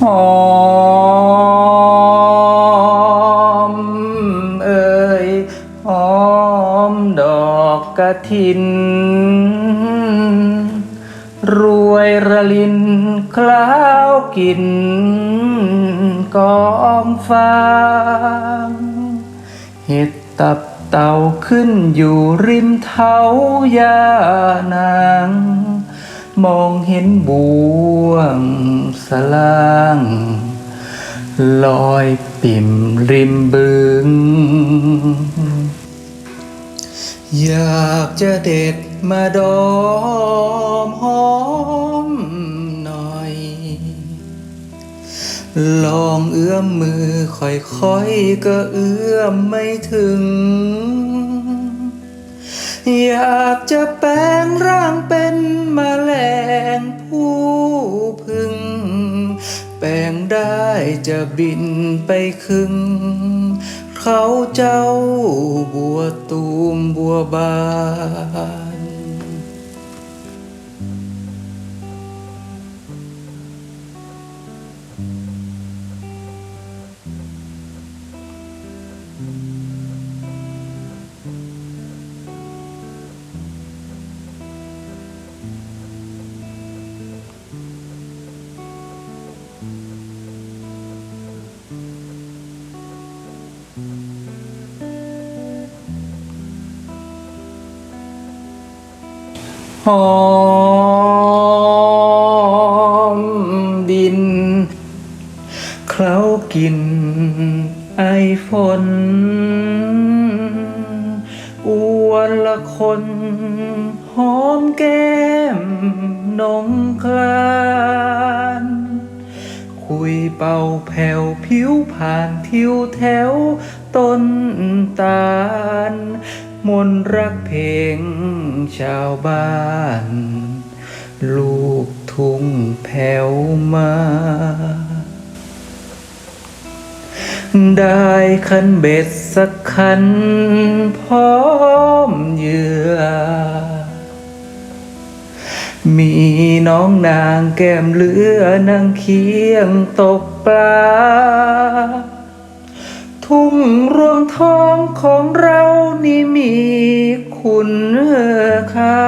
หอมเอ่ยหอมดอกกระถิน รวยระลินคล้าวกินกองฟางเห็ดตับเต่าขึ้นอยู่ริมเท้ายานาง มองเห็นบ่วงสลางลอยปิ่มริมบึง อยากจะเด็ดมาดอมหอมหน่อย ลองเอื้อมมือค่อยๆก็เอื้อมไม่ถึง อยากจะแปลงร่างเป็น พึงแปลงได้จะบินไปครึ่ง เขาเจ้าบัวตูมบัวบาน หอมดิน เคล้ากินไอฝนอวนละคนหอมแก้มนงคลานคุยเป่าแผ่วผิวผ่านทิวแถวต้นตาล มนรักเพลงชาวบ้าน ลูกทุ่งแผ่วมา ได้คันเบ็ดสักคันพร้อมเหยื่อ มีน้องนางแก้มเหลือนางเคียงตกปลา ทุ่งรวงทองของเรานี่มีคุณค่า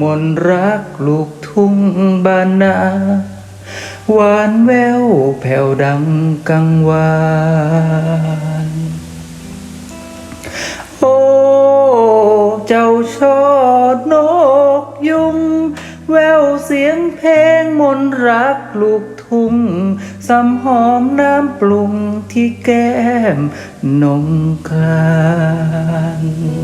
มนรักลูกทุ่งบานนาหวานแววแผ่วดังกังวานโอ้ เจ้าช่อนกย แววเสียงเพลงมนรักลูกทุ่งสำหอมน้ำปรุงที่แก้มนงคลาน